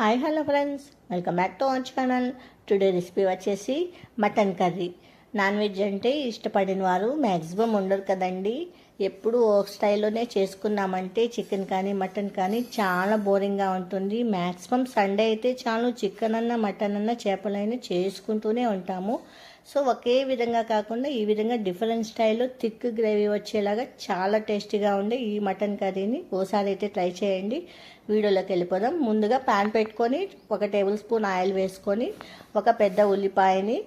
Hi hello friends. Welcome back to our channel. Today recipe వచ్చేసి mutton curry. Non veg అంటే ఇష్టపడిన వారు maximum ఉండరు కదండి. ఎప్పుడు ఒక స్టైల్లోనే చేసుకున్నామంటే చికెన్ కానీ మటన్ కానీ చాలా బోరింగ్గా ఉంటుంది. మ్యాక్సిమం సండే అయితే చాలు చికెన్ అన్న మటన్ అన్న చేపలైనా చేసుకుంటూనే ఉంటాము. సో ఒకే విధంగా కాకుండా ఈ విధంగా డిఫరెంట్ స్టైల్లో థిక్ గ్రేవీ వచ్చేలాగా చాలా టేస్టీగా ఉండే ఈ మటన్ కర్రీని ఓసారి అయితే ట్రై చేయండి. వీడియోలోకి వెళ్ళిపోదాం. ముందుగా ప్యాన్ పెట్టుకొని ఒక టేబుల్ స్పూన్ ఆయిల్ వేసుకొని ఒక పెద్ద ఉల్లిపాయని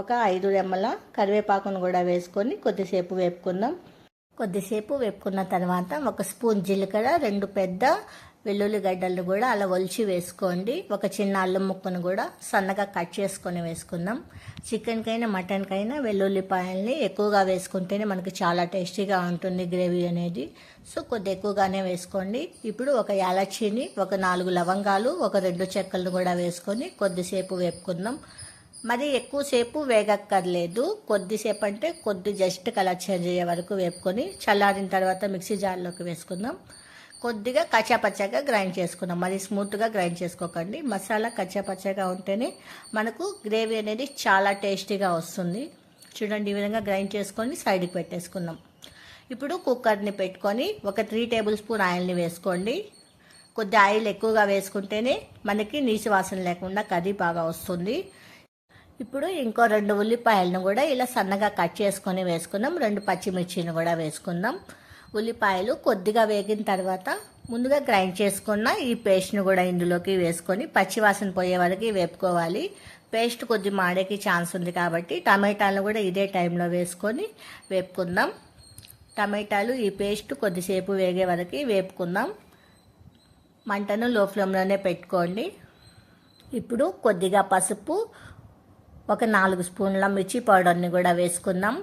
ఒక ఐదు రెమ్మల కరివేపాకును కూడా వేసుకొని కొద్దిసేపు వేపుకుందాం. కొద్దిసేపు వేపుకున్న తర్వాత ఒక స్పూన్ జీలకర్ర రెండు పెద్ద వెల్లుల్లి గడ్డలు కూడా అలా ఒలిచి వేసుకోండి. ఒక చిన్న అల్లం ముక్కను కూడా సన్నగా కట్ చేసుకొని వేసుకుందాం. చికెన్కైనా మటన్కైనా వెల్లుల్లిపాయల్ని ఎక్కువగా వేసుకుంటేనే మనకి చాలా టేస్టీగా ఉంటుంది గ్రేవీ అనేది. సో కొద్ది ఎక్కువగానే వేసుకోండి. ఇప్పుడు ఒక యాలచ్చిని ఒక నాలుగు లవంగాలు ఒక రెండు చెక్కలను కూడా వేసుకొని కొద్దిసేపు వేపుకుందాం. మరి ఎక్కువసేపు వేగక్కర్లేదు. కొద్దిసేపు అంటే కొద్ది జస్ట్ కలర్ చేంజ్ అయ్యే వరకు వేపుకొని చల్లారిన తర్వాత మిక్సీ జార్లోకి వేసుకుందాం. కొద్దిగా కచ్చాపచ్చాగా గ్రైండ్ చేసుకున్నాం మరి స్మూత్గా గ్రైండ్ చేసుకోకండి. మసాలా కచ్చాపచ్చాగా ఉంటేనే మనకు గ్రేవీ అనేది చాలా టేస్టీగా వస్తుంది. చూడండి ఈ విధంగా గ్రైండ్ చేసుకొని సైడ్కి పెట్టేసుకున్నాం ఇప్పుడు కుక్కర్ని పెట్టుకొని ఒక త్రీ టేబుల్ స్పూన్ ఆయిల్ని వేసుకోండి. కొద్ది ఆయిల్ ఎక్కువగా వేసుకుంటేనే మనకి నీసు వాసన లేకుండా కర్రీ బాగా వస్తుంది. ఇప్పుడు ఇంకో రెండు ఉల్లిపాయలను కూడా ఇలా సన్నగా కట్ చేసుకొని వేసుకుందాం. రెండు పచ్చిమిర్చిని కూడా వేసుకుందాం. ఉల్లిపాయలు కొద్దిగా వేగిన తర్వాత ముందుగా గ్రైండ్ చేసుకున్న ఈ పేస్ట్ని కూడా ఇందులోకి వేసుకొని పచ్చివాసన పోయే వరకు వేపుకోవాలి. పేస్ట్ కొద్ది మాడేకి ఛాన్స్ ఉంది కాబట్టి టమాటాలను కూడా ఇదే టైంలో వేసుకొని వేపుకుందాం. టమాటాలు ఈ పేస్ట్ కొద్దిసేపు వేగే వరకు వేపుకుందాం. మంటను లో ఫ్లేమ్లోనే పెట్టుకోండి. ఇప్పుడు కొద్దిగా పసుపు ఒక నాలుగు స్పూన్ల మిర్చి పౌడర్ని కూడా వేసుకుందాం.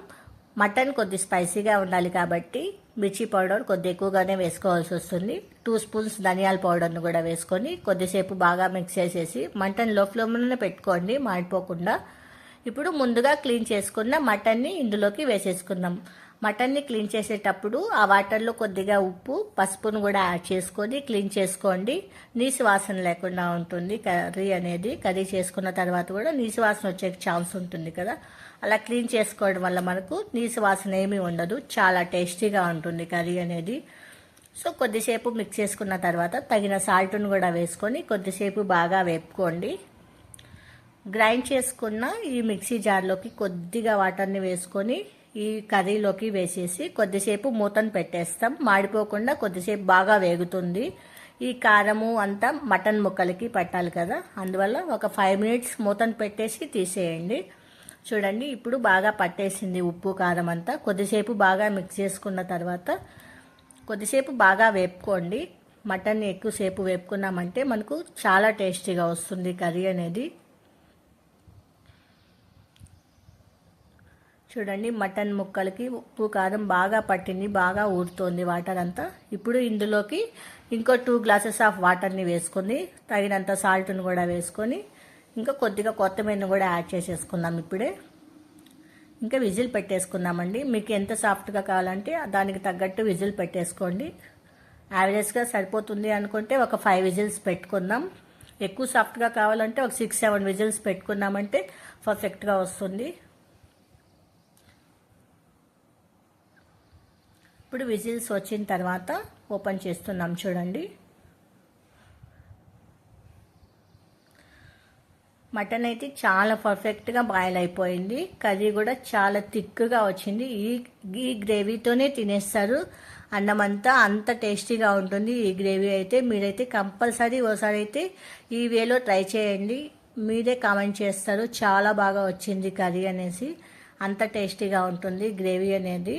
మటన్ కొద్ది స్పైసీగా ఉండాలి కాబట్టి మిర్చి పౌడర్ కొద్ది ఎక్కువగానే వేసుకోవాల్సి వస్తుంది. టూ స్పూన్స్ ధనియాల పౌడర్ను కూడా వేసుకొని కొద్దిసేపు బాగా మిక్స్ చేసేసి మటన్లో ఫ్లేమ్లోనే పెట్టుకోండి మాడిపోకుండా. ఇప్పుడు ముందుగా క్లీన్ చేసుకున్న మటన్ని ఇందులోకి వేసేసుకుందాం. మటన్ని క్లీన్ చేసేటప్పుడు ఆ వాటర్లో కొద్దిగా ఉప్పు పసుపును కూడా యాడ్ చేసుకొని క్లీన్ చేసుకోండి. నీసు వాసన లేకుండా ఉంటుంది కర్రీ అనేది. కర్రీ చేసుకున్న తర్వాత కూడా నీసు వాసన వచ్చే ఛాన్స్ ఉంటుంది కదా. అలా క్లీన్ చేసుకోవడం వల్ల మనకు నీసు వాసన ఏమీ ఉండదు. చాలా టేస్టీగా ఉంటుంది కర్రీ అనేది. సో కొద్దిసేపు మిక్స్ చేసుకున్న తర్వాత తగిన సాల్ట్ను కూడా వేసుకొని కొద్దిసేపు బాగా వేపుకోండి. గ్రైండ్ చేసుకున్న ఈ మిక్సీ జార్లోకి కొద్దిగా వాటర్ని వేసుకొని ఈ కర్రీలోకి వేసేసి కొద్దిసేపు మూతను పెట్టేస్తాం. మాడిపోకుండా కొద్దిసేపు బాగా వేగుతుంది. ఈ కారము అంతా మటన్ ముక్కలకి పట్టాలి కదా. అందువల్ల ఒక ఫైవ్ మినిట్స్ మూతను పెట్టేసి తీసేయండి. చూడండి ఇప్పుడు బాగా పట్టేసింది ఉప్పు కారం అంతా. కొద్దిసేపు బాగా మిక్స్ చేసుకున్న తర్వాత కొద్దిసేపు బాగా వేపుకోండి. మటన్ ఎక్కువసేపు వేపుకున్నామంటే మనకు చాలా టేస్టీగా వస్తుంది కర్రీ అనేది. చూడండి మటన్ ముక్కలకి ఉప్పు కారం బాగా పట్టింది బాగా ఊరుతోంది వాటర్ అంతా ఇప్పుడు ఇందులోకి ఇంకో టూ గ్లాసెస్ ఆఫ్ వాటర్ని వేసుకొని తగినంత సాల్ట్ని కూడా వేసుకొని ఇంకా కొద్దిగా కొత్తిమీరని కూడా యాడ్ చేసేసుకుందాం ఇప్పుడే. ఇంకా విజిల్ పెట్టేసుకుందామండి. మీకు ఎంత సాఫ్ట్గా కావాలంటే దానికి తగ్గట్టు విజిల్ పెట్టేసుకోండి. యావరేజ్గా సరిపోతుంది అనుకుంటే ఒక ఫైవ్ విజిల్స్ పెట్టుకుందాం. ఎక్కువ సాఫ్ట్గా కావాలంటే ఒక సిక్స్ సెవెన్ విజిల్స్ పెట్టుకున్నామంటే పర్ఫెక్ట్గా వస్తుంది. ఇప్పుడు విజిల్స్ వచ్చిన తర్వాత ఓపెన్ చేస్తున్నాం చూడండి. మటన్ అయితే చాలా పర్ఫెక్ట్గా బాయిల్ అయిపోయింది. కర్రీ కూడా చాలా థిక్గా వచ్చింది. ఈ ఈ గ్రేవీతోనే తినేస్తారు. అన్నం అంతా అంత టేస్టీగా ఉంటుంది. ఈ గ్రేవీ అయితే మీరైతే కంపల్సరీ ఓసారి అయితే ఈ వేలో ట్రై చేయండి. మీరే కామెంట్ చేస్తారు. చాలా బాగా వచ్చింది కర్రీ అనేసి. అంత టేస్టీగా ఉంటుంది గ్రేవీ అనేది.